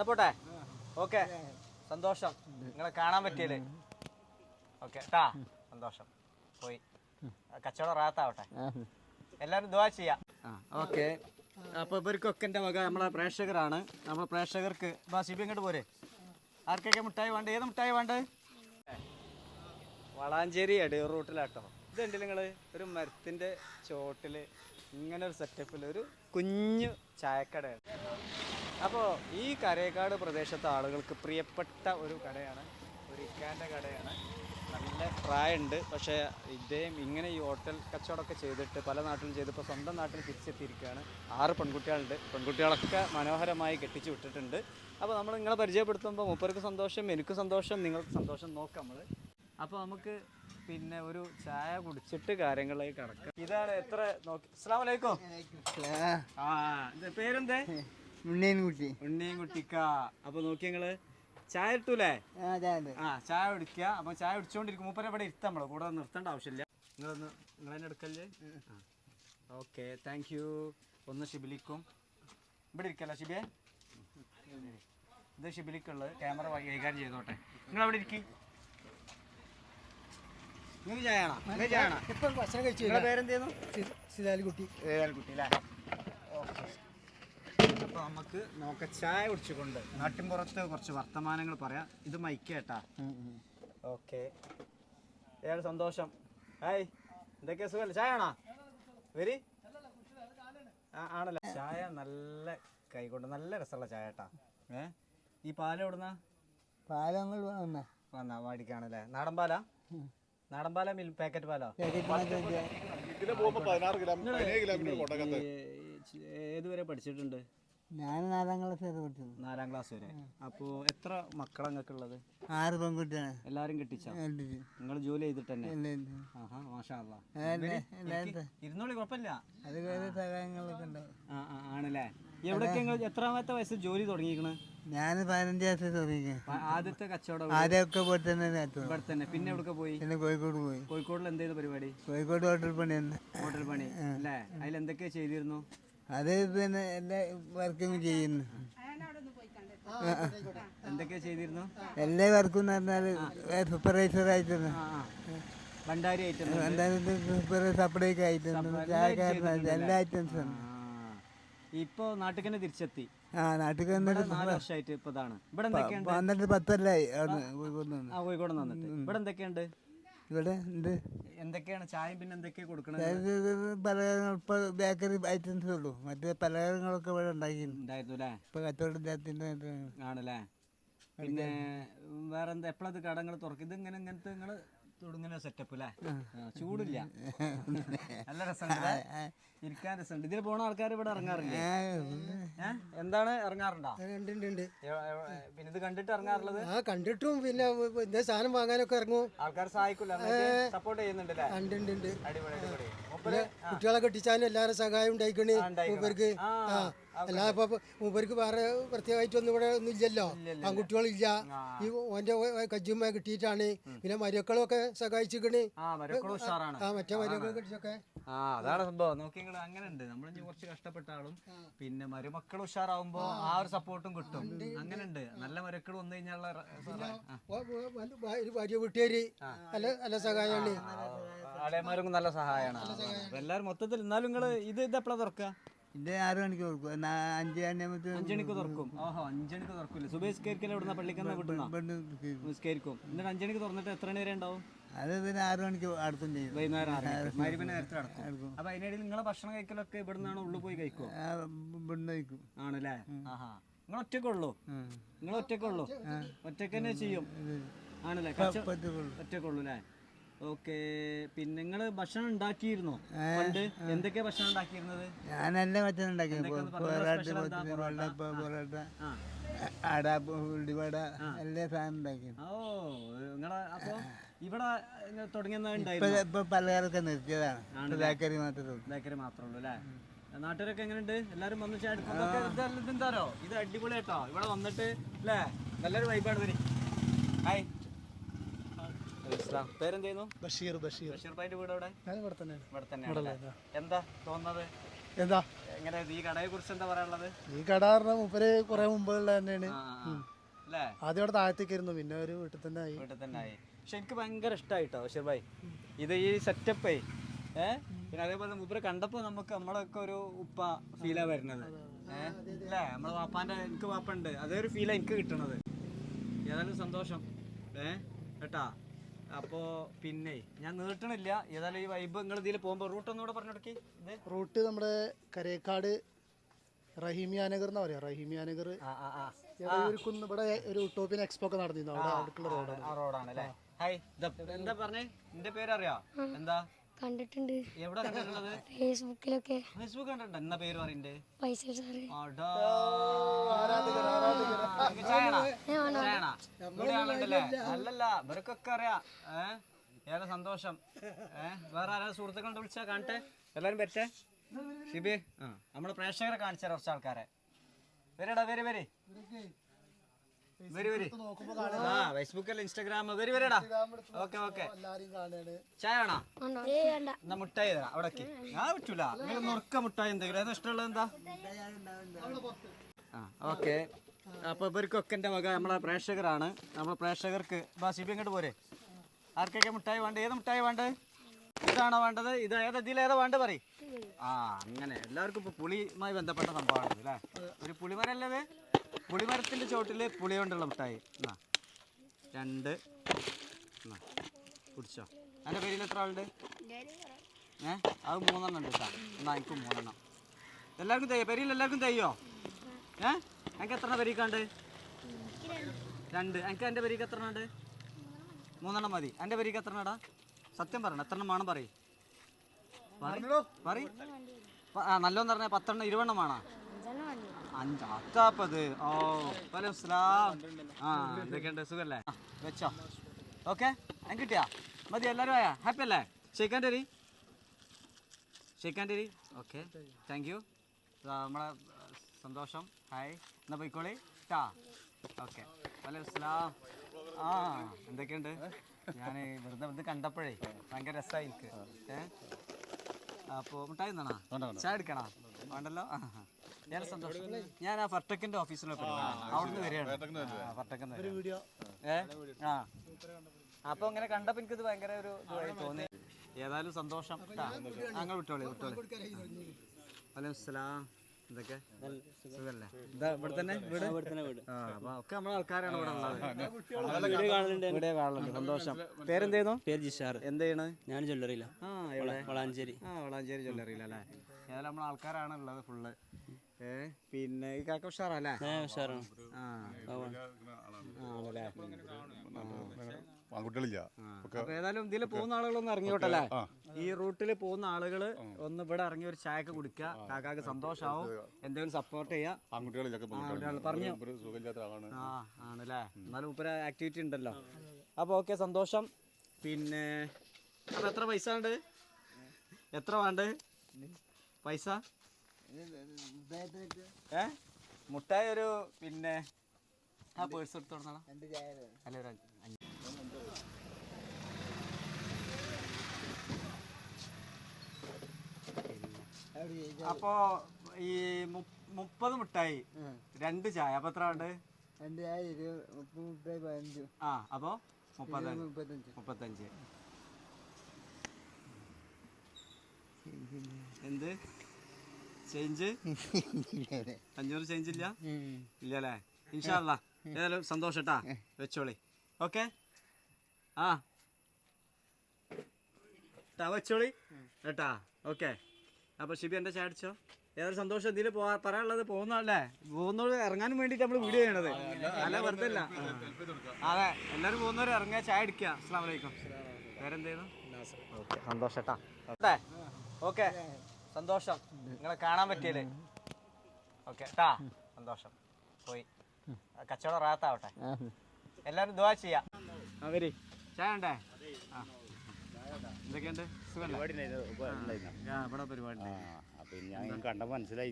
എന്നാ പോട്ടെ? ഓക്കെ. സന്തോഷം. നിങ്ങളെ കാണാൻ പറ്റിയല്ലേ? ഓക്കെ. ട്ടാ. സന്തോഷം. പോയി. കച്ചവടം റാത്താവട്ടെ. എല്ലാവരും ദുവാ ചെയ്യാം. ഓക്കെ. അപ്പൊ ഇവർക്കൊക്കെ എന്റെ വക നമ്മളെ പ്രേക്ഷകരാണ്. നമ്മളെ പ്രേക്ഷകർക്ക് ബാ സിബി ഇങ്ങോട്ട് പോരെ. ആർക്കൊക്കെ മിഠായി വേണ്ട? ഏത് മിഠായി വേണ്ട? വളാഞ്ചേരി അടയൂർ റൂട്ടിലാട്ടോ ഇതുണ്ട് നിങ്ങൾ ഒരു മരത്തിന്റെ ചോട്ടിൽ ഇങ്ങനെ ഒരു സെറ്റപ്പിൽ ഒരു കുഞ്ഞു ചായക്കടയാണ്. അപ്പോൾ ഈ കരേക്കാട് പ്രദേശത്തെ ആളുകൾക്ക് പ്രിയപ്പെട്ട ഒരു കടയാണ്. ഒരു ഇക്കാന്റെ കടയാണ്. നല്ല പ്രായമുണ്ട് പക്ഷേ ഇദ്ദേഹം ഇങ്ങനെ ഈ ഹോട്ടൽ കച്ചവടമൊക്കെ ചെയ്തിട്ട് പല നാട്ടിലും ചെയ്തിപ്പോൾ സ്വന്തം നാട്ടിൽ തിരിച്ചെത്തിയിരിക്കുകയാണ്. ആറ് പെൺകുട്ടികളുണ്ട്. പെൺകുട്ടികളൊക്കെ മനോഹരമായി കെട്ടിച്ചു വിട്ടിട്ടുണ്ട്. അപ്പോൾ നമ്മൾ നിങ്ങളെ പരിചയപ്പെടുത്തുമ്പോൾ മൂപ്പർക്ക് സന്തോഷം എനിക്ക് സന്തോഷം നിങ്ങൾക്ക് സന്തോഷം നോക്കാം നമ്മൾ അപ്പോൾ നമുക്ക് പിന്നെ ഒരു ചായ കുടിച്ചിട്ട് കാര്യങ്ങളിലേക്ക് കടക്കാം. ഇതാണ് എത്ര നോക്കി അസ്സാം വലൈക്കും ആ പേരെന്തേ? ഉണ്ണേൻകുട്ടി ഉണ്ണിയും കുട്ടിക്ക അപ്പൊ നോക്കി നിങ്ങൾ. ചായ ഇട്ടൂലേ ആ ചായ കുടിക്കുക അപ്പൊ ചായ കുടിച്ചോണ്ടിരിക്കും. മൂപ്പരെ ഇവിടെ ഇരുത്താം നമ്മൾ. കൂടെ നിർത്തേണ്ട ആവശ്യമില്ല. നിങ്ങളൊന്ന് നിങ്ങളെന്നെ എടുക്കല്ലേ? ഓക്കെ താങ്ക് യു ഒന്ന് ഷിബിലിക്കും ഇവിടെ ഇരിക്കല്ല ഷിബിയെ ഇത് ഷിബിലിക്കുള്ളത് ക്യാമറ കൈകാര്യം ചെയ്തോട്ടെ. നിങ്ങൾ അവിടെ ഇരിക്കും. നിങ്ങൾക്ക് ചായ ആണോ ചായ ആണോ ഇപ്പം ഭക്ഷണം കഴിച്ചു പേരെന്തേന്നു? സിതാലിക്കുട്ടി കുട്ടി അല്ലേ? അപ്പോൾ നമുക്ക് നോക്ക ചായ കുടിച്ചുകൊണ്ട് നാട്ടിൻപുറത്ത് കുറച്ച് വർത്തമാനങ്ങൾ പറയാം. ഇത് മൈക്കേട്ടാ ഓക്കെ. ഏറെ സന്തോഷം. ഹായ്. എന്തൊക്കെയാ സുഖമല്ലേ ചായ ആണോ? വരി. ആ ആണല്ലോ? ചായ നല്ല കൈകൊണ്ട് നല്ല രസമുള്ള ചായ കേട്ടാ ഏ? ഈ പാൽ എവിടുന്നാ? പാലങ്ങൾ വന്ന. വന്നാ വാടിക്കാണല്ലേ. നാടൻ പാലാ? നാടൻ പാലാ മിൽ പാക്കറ്റ് പാലോ? ഏതുവരെ പഠിച്ചിട്ടുണ്ട്? ഞാൻ നാലാം ക്ലാസ് വരെ പഠിച്ചത്. നാലാം ക്ലാസ് വരെ. അപ്പോ എത്ര മക്കളാ നിങ്ങൾക്ക് ഉള്ളത് ആറ് പെൺകുട്ടിയാണ് എല്ലാരും കെട്ടിച്ചാ? നിങ്ങൾ ജോലി ചെയ്തിട്ട് തന്നെ. ഇരുന്നോളി കുഴപ്പമില്ല. അത് സഹായങ്ങളൊക്കെ ഉണ്ടാവും ആണല്ലേ? എവിടൊക്കെ നിങ്ങൾ എത്രാമത്തെ വയസ്സിൽ ജോലി തുടങ്ങിയിരിക്കണേ? ഞാൻ പതിനഞ്ച് വയസ്സ് തുടങ്ങി ആദ്യത്തെ കച്ചവടം ആദ്യമൊക്കെ പോയി തന്നെ ഇവിടെ തന്നെ പിന്നെ എവിടെ പോയി? പിന്നെ കോഴിക്കോട് പോയി. കോഴിക്കോടിൽ എന്തെങ്കിലും പരിപാടി? കോഴിക്കോട് ഹോട്ടൽ പണി ഹോട്ടൽ പണി. അല്ലേ? അതിൽ ചെയ്തിരുന്നു? അത് പിന്നെ എല്ലാ വർക്കും ചെയ്യുന്നു. എന്തൊക്കെ ചെയ്തിരുന്നു? എല്ലാ വർക്കും എന്ന് പറഞ്ഞാൽ സൂപ്പർവൈസർ ആയിട്ടുണ്ട് ഭണ്ഡാരി ആ ഭണ്ടാരി ഐറ്റം എന്തായാലും സൂപ്പർ സപ്ലൈക്ക് ആയിട്ടുണ്ട്. ചായക്കാരനായിട്ട് എല്ലാ ഐറ്റംസും ഇപ്പൊ നാട്ടിൽ തന്നെ തിരിച്ചെത്തി. ആ നാട്ടിൽ വന്നിട്ട് പത്തല്ലായി കോഴിക്കോട് നിന്ന്. ആ കോഴിക്കോട് വന്നിട്ട് ഇവിടെ എന്തൊക്കെയുണ്ട്? ഇവിടെ ഉണ്ട്. എന്തൊക്കെയാണ്? ചായ പിന്നെ എന്തൊക്കെയാ കൊടുക്കണത്? പലഹാരങ്ങൾ ഇപ്പൊ ബേക്കറി ഐറ്റംസ് ഉള്ളൂ. മറ്റേ പലഹാരങ്ങളൊക്കെ ഇവിടെ ഉണ്ടാക്കി ഉണ്ടായിരുന്നു അല്ലേ ആണല്ലേ? പിന്നെ വേറെ എന്താ എപ്പോഴത് കടങ്ങൾ തുറക്കും ഇത് ഇങ്ങനെ ഇങ്ങനത്തെ നിങ്ങൾ തുടങ്ങുന്ന സെറ്റപ്പ് അല്ലേ ചൂടില്ല. നല്ല രസമുണ്ട് ഇരിക്കാൻ രസമുണ്ട്. ഇതിൽ പോണ ആൾക്കാർ ഇവിടെ ഇറങ്ങാറില്ല? എന്താണ് ഇറങ്ങാറുണ്ടോ? പിന്നെ ഇത് കണ്ടിട്ട് ഇറങ്ങാറുള്ളത്? കണ്ടിട്ടും പിന്നെ എന്താ സാധനം വാങ്ങാനൊക്കെ ഇറങ്ങും. ആൾക്കാർ സഹായിക്കില്ല സപ്പോർട്ട് ചെയ്യുന്നുണ്ടല്ലേ കുട്ടികളെ കെട്ടിച്ചാലും എല്ലാവരും സഹായം ഉണ്ടായിക്കണ്. മൂപ്പർക്ക്. ആ. അല്ലാതെ ഇപ്പൊ മൂപ്പർക്ക് വേറെ പ്രത്യേകമായിട്ടൊന്നും ഇവിടെ ഒന്നും ഇല്ലല്ലോ ആൺകുട്ടികളില്ല ഈ ഓന്റെ കജ്ജുമ്മ കിട്ടിയിട്ടാണ് പിന്നെ മരുക്കളും ഒക്കെ സഹായിച്ചിക്കണ് ആ മറ്റേ മരുക്കളെ കിട്ടിച്ചൊക്കെ ആ അതാണ് സംഭവം നോക്കി അങ്ങനെ ഉണ്ട് നമ്മൾ കുറച്ച് കഷ്ടപ്പെട്ടാളും പിന്നെ മരുമക്കൾ ഉഷാറാവുമ്പോ ആ ഒരു സപ്പോർട്ടും കിട്ടും അങ്ങനെ ഉണ്ട് നല്ല മരക്കൾ വന്നു കഴിഞ്ഞാൽ ഭാര്യ വീട്ടുകാര് നല്ല നല്ല സഹായമാണ് ആളേമാരും നല്ല സഹായമാണ് എല്ലാരും മൊത്തത്തിൽ എന്നാലും നിങ്ങൾ ഇത് ഇത് എപ്പോഴാ തുറക്കുക ഇത് ആറ് മണിക്ക് നാ- അഞ്ച് അഞ്ചണിക്ക് തുറക്കും. ഓഹോ അഞ്ചണിക്ക് തുറക്കില്ല? സുബേസ്കരിക്കൽ ഇവിടുന്ന്? പള്ളിക്കുന്ന വിട്ടുന്ന നിസ്കരിക്കും. എന്നിട്ട് അഞ്ചണിക്ക് തുറന്നിട്ട് എത്ര മണി വരെ ഉണ്ടാവും? അത് പിന്നെ ആറ് മണിക്ക് അടുത്തും ചെയ്യും. വൈകുന്നേരം നേരത്തെ അപ്പൊ അതിനിടയിൽ നിങ്ങളെ ഭക്ഷണം കഴിക്കലൊക്കെ ഇവിടുന്നാണ്? ഉള്ളിൽ പോയി ഇവിടുന്ന് കഴിക്കും. ആണല്ലേ? ആഹാ. നിങ്ങൾ ഒറ്റക്കുള്ളൂ നിങ്ങൾ ഒറ്റക്കുള്ളൂ ഒറ്റയ്ക്ക് തന്നെ ചെയ്യും. ആണല്ലേ? ഒറ്റക്കുള്ളൂ അല്ലേ? ഓക്കെ. പിന്നെ നിങ്ങൾ ഭക്ഷണം ഉണ്ടാക്കിയിരുന്നോ? പണ്ട്? എന്തൊക്കെ ഭക്ഷണം ഉണ്ടാക്കിയിരുന്നത്? ഞാനെല്ലാം ഭക്ഷണം ഉണ്ടാക്കി. എന്തൊക്കെയാന്ന് പറഞ്ഞോ? പൊറാട്ട? പൊറോട്ട? അട ഉള്ളിവട എല്ലാ സാധനം ഉണ്ടാക്കി. ഓ നിങ്ങളെ അപ്പൊ ഇവിടെ തുടങ്ങിയെന്നാ ഇപ്പൊ ഉണ്ടായിരുന്നു? നിർത്തിയതാണ്. ബേക്കറി മാത്രമേ ഉള്ളൂ. ബേക്കറി മാത്രമേ ഉള്ളൂ അല്ലേ? നാട്ടുകാരൊക്കെ എങ്ങനെയുണ്ട്? എല്ലാരും വന്ന് ഇതെന്താരോ ഇത് അടിപൊളി കേട്ടോ ഇവിടെ വന്നിട്ട് അല്ലേ? നല്ലൊരു വൈബാണ് വരി ഹായ് പേരെന്തേന്നു ബഷീർ ബഷീർ ബഷീർ. ഭായിന്റെ വീട് അവിടെ ഇവിടെ ഇവിടെ എന്താ തോന്നുന്നത്? എന്താ? എങ്ങനെ ഈ കടയെ കുറിച്ച് എന്താ പറയാനുള്ളത്? ഈ കട പറഞ്ഞ മൂപ്പര് കുറെ മുമ്പുള്ള തന്നെയാണ്. ആദ്യം അവിടെ താഴത്തേക്ക് ഇരുന്നു പിന്നെ ഒരു വീട്ടിൽ തന്നെ ആയി. വീട്ടിൽ തന്നെ ആയി. പക്ഷെ എനിക്ക് ഭയങ്കര ഇഷ്ടമായിട്ടോ ബഷീർ ഭായി ഇത് ഈ സെറ്റപ്പേ ഏ? പിന്നെ അതേപോലെ മൂപ്പര് കണ്ടപ്പോ നമുക്ക് നമ്മളൊക്കെ ഒരു ഉപ്പ ഫീലാ വരുന്നത്. ഏഹ് അല്ലേ? നമ്മളെ വാപ്പാന്റെ എനിക്ക് വാപ്പുണ്ട് അതേ ഒരു ഫീലാ എനിക്ക് കിട്ടണത്. ഏതായാലും സന്തോഷം. ഏ? കേട്ടാ? അപ്പോ പിന്നെ ഞാൻ നീട്ടണില്ല. ഏതായാലും ഈ വൈബ് നിങ്ങൾ ഇതിൽ പോകുമ്പോ റൂട്ട് ഒന്നുകൂടെ പറഞ്ഞെടുക്കി ഇത് റൂട്ട് നമ്മുടെ കരേക്കാട് റഹീമിയാനഗർ എന്നാ പറയാ? റഹീമിയാനഗർ ആ ആ ആ. ഒരു കുന്ന് ഇവിടെ ഒരു ഉട്ടോപ്യൻ എക്സ്പോ ഒക്കെ നടന്നിരുന്നു. അവിടെ അവിടേക്കുള്ള റോഡാണ്. ആ റോഡാണ് അല്ലേ? ഹായ് എന്താ പറഞ്ഞേ? എന്റെ പേരറിയാ? എന്താ? കണ്ടിട്ടുണ്ട്. എവിടെ കണ്ടിട്ടുള്ളത്? ഫേസ്ബുക്കിലൊക്കെ. ഫേസ്ബുക്ക് കണ്ടിട്ടുണ്ട്? എന്നാ പേര് പറയണ്ടേ? പൈസ സാറ്. അടാ. നിനക്ക് ചായണോ? ചായണോ? അല്ലല്ല ഇവർക്കൊക്കെ അറിയാം. ഏ? ഏറെ സന്തോഷം? വേറെ ആരാ സുഹൃത്തുക്കളുണ്ട് വിളിച്ചാ കാണട്ടെ? എല്ലാരും പറ്റേ ഷിബി ആ നമ്മൾ പ്രേക്ഷകരെ കാണിച്ചാ കുറച്ച് ആൾക്കാരെ. വരടാ വരി വരി. വരി വരി. ആ ഫേസ്ബുക്കല്ല ഇൻസ്റ്റാഗ്രാം വരി വരടാ. Okay okay. എല്ലാരും കാണാണ് ചായ വേണോ? വേണ്ട. എന്നാ മുട്ടായി തരാം അവിടെ ഞാൻ പറ്റൂല നിങ്ങൾ നുറുക്ക മുട്ടായി എന്തെങ്കിലും. ഏതാ ഇഷ്ടമുള്ളത് എന്താ? ആ ഓക്കെ. അപ്പൊ ഇവർക്കൊക്കെ എന്റെ വക നമ്മളെ പ്രേക്ഷകരാണ്. നമ്മളെ പ്രേക്ഷകർക്ക് ബാസിബി അങ്ങോട്ട് ഇങ്ങോട്ട് പോരെ. ആർക്കൊക്കെ മുട്ടായി വേണ്ട? ഏത് മുട്ടായി വേണ്ടത് ഇതാണോ വേണ്ടത്? ഇത് ഏതാ ഇതിൽ ഏതാ വേണ്ടത് പറയും. ആ അങ്ങനെ. എല്ലാവർക്കും ഇപ്പൊ പുളിയുമായി ബന്ധപ്പെട്ട സംഭവമാണ് അല്ലേ? ഒരു പുളിമരല്ലേ പുളിമരത്തിന്റെ ചോട്ടിൽ പുളി കൊണ്ടുള്ള മിഠായി എന്നാ രണ്ട്. കുടിച്ചോ. എന്റെ പേരിൽ എത്ര ആളുണ്ട്? ഏ അത് മൂന്നെണ്ണം ഉണ്ട് കേട്ടോ. എന്നാ എനിക്ക് മൂന്നെണ്ണം. എല്ലാവർക്കും തയ്യോ? പെരിയിൽ എല്ലാവർക്കും തയ്യോ? ഏ എനിക്ക് എത്ര പെരീക്കാണ്ട്? രണ്ട്. എനിക്ക് എന്റെ പെരീക്ക് എത്ര ഉണ്ട്? മൂന്നെണ്ണം മതി. എന്റെ പെരീക്ക് എത്ര എണ്ണടാ സത്യം പറയണം. എത്ര എണ്ണം വേണം പറയും. പറയും. ആ നല്ലോന്ന് പറഞ്ഞ പത്തെണ്ണം ഇരുപെണ്ണം വേണോ? അഞ്ച്. അത്താപ്പത് ഓ വലൈക്കും സ്ലാം ആ എന്തൊക്കെയുണ്ട്? സുഖല്ലേ? വെച്ചോ. ഓക്കെ? എനിക്ക് കിട്ടിയാ? മതി എല്ലാവരും ആയാ. ഹാപ്പി അല്ലേ? ഷെയ്ക്കാൻ തരി. ഷെയ്ക്കാൻ തരി. ഓക്കെ. താങ്ക് യു നമ്മളെ സന്തോഷം. ഹായ് എന്നാ പോയിക്കോളി. ടാ ഓക്കെ. വലൈക്കും സ്ലാം ആ എന്തൊക്കെയുണ്ട്? ഞാൻ വെറുതെ വെറുതെ കണ്ടപ്പോഴേ ഭയങ്കര രസമായി എനിക്ക്. ഏഹ് അപ്പോൾ മിഠായി തന്നാ ചായ എടുക്കണോ വേണ്ടല്ലോ? ആ. ഞാൻ സന്തോഷം. ഞാൻ ആ ഫർട്ടക്കിന്റെ ഓഫീസിലൊക്കെ അവിടുന്ന് വരികയാണ്. ഫർട്ടക്കിന്ന് ഏ? ആ. അപ്പൊ അങ്ങനെ കണ്ടപ്പോ എനിക്കിത് ഭയങ്കര ഒരു ഇതായി തോന്നി. ഏതായാലും സന്തോഷം. അങ്ങനെ അങ്ങ് വിട്ടോളി വിട്ടോളി. വലൈക്കും എന്തൊക്കെ സുഖല്ലേ? ഇവിടെ തന്നെ വീട്? ആ അപ്പൊ ഒക്കെ നമ്മളെ ആൾക്കാരാണ് ഇവിടെ ഉള്ളത്. ഇവിടെ കാണലുണ്ട് സന്തോഷം. പേരെന്തേന്നു പേര് ജിഷാർ. എന്ത് ചെയ്യണ്? ഞാൻ ജ്വല്ലറിയില്ല ആ വളാഞ്ചേരി. ആ വളാഞ്ചേരി ജ്വല്ലറിയില്ല അല്ലേ? ഏതായാലും നമ്മളെ ആൾക്കാരാണ് ഉള്ളത് ഫുള്ള് ഏ പിന്നെ ഈ കാക്ക ഉഷാറല്ലേ ഉഷാറാണ്. ആ. ആണല്ലേ ആൺകുട്ടികളില്ല. അപ്പൊ ഏതായാലും ഇതിൽ പോകുന്ന ആളുകളൊന്ന് ഇറങ്ങിയോട്ടല്ലേ? ഈ റൂട്ടിൽ പോകുന്ന ആളുകൾ ഒന്ന് ഇവിടെ ഇറങ്ങി ഒരു ചായക്ക് കുടിക്കുക. കാക്കാക്ക് സന്തോഷാവും. എന്തെങ്കിലും സപ്പോർട്ട് ചെയ്യാ. ആൺകുട്ടികളില്ല ഒരാൾ പറഞ്ഞു. ആ ആണല്ലേ? എന്നാലും ഉപ്പര ആക്ടിവിറ്റി ഉണ്ടല്ലോ. അപ്പൊ ഓക്കെ സന്തോഷം. പിന്നെ അപ്പൊ എത്ര പൈസ ഉണ്ട്? എത്ര വേണ്ട? പൈസ? ഏ? മുട്ടായ ഒരു പിന്നെ ആ പേഴ്സ് എടുത്ത് കൊടുക്കണം അല്ല ഒരു അപ്പോ ഈ മുപ്പത് മുട്ടായി രണ്ട് ചായ. അപ്പൊ എത്ര ഉണ്ട് രണ്ട് ചായ ഇരുപത് മുപ്പത് മുപ്പത് പതിനഞ്ച്. ആ അപ്പോ മുപ്പത്തഞ്ച് മുപ്പത്തഞ്ച്. മുപ്പത്തഞ്ച്. എന്ത്? ചേഞ്ച്? അഞ്ഞൂറ് ചേഞ്ച് ഇല്ല? ഇല്ലല്ലേ? ഇൻഷാല്ല ഏതായാലും സന്തോഷട്ടാ വെച്ചോളി. ഓക്കെ? ആ. ട്ടാ വെച്ചോളി കേട്ടാ? ഓക്കെ. അപ്പൊ ഷിബി എന്റെ ചാടിച്ചോ അടിച്ചോ? ഏതായാലും സന്തോഷം ഇതിൽ പോവാ പറയാനുള്ളത് പോകുന്നല്ലേ പോകുന്നോട് ഇറങ്ങാൻ വേണ്ടിട്ട് നമ്മൾ വീഡിയോ ചെയ്യണത്. അല്ല വെറുതെ അല്ല. അതെ എല്ലാരും പോകുന്നവർ ഇറങ്ങാ ചായ അടിക്കുക. അസ്സാം വലൈക്കും ഓക്കെ സന്തോഷട്ടാ ഓക്കെ. സന്തോഷം. നിങ്ങളെ കാണാൻ പറ്റിയല്ലേ? ഓക്കെ ട്ടാ. സന്തോഷം. പോയി. കച്ചവടം റാത്താവട്ടെ. എല്ലാരും ദുവാ ചെയ്യാം. അവർ. ചായ ഉണ്ടേ എന്തൊക്കെയുണ്ട്? ഞാൻ ആ, ഇവിടെ പരിപാടി അപ്പൊ ഞാൻ കണ്ട മനസ്സിലായി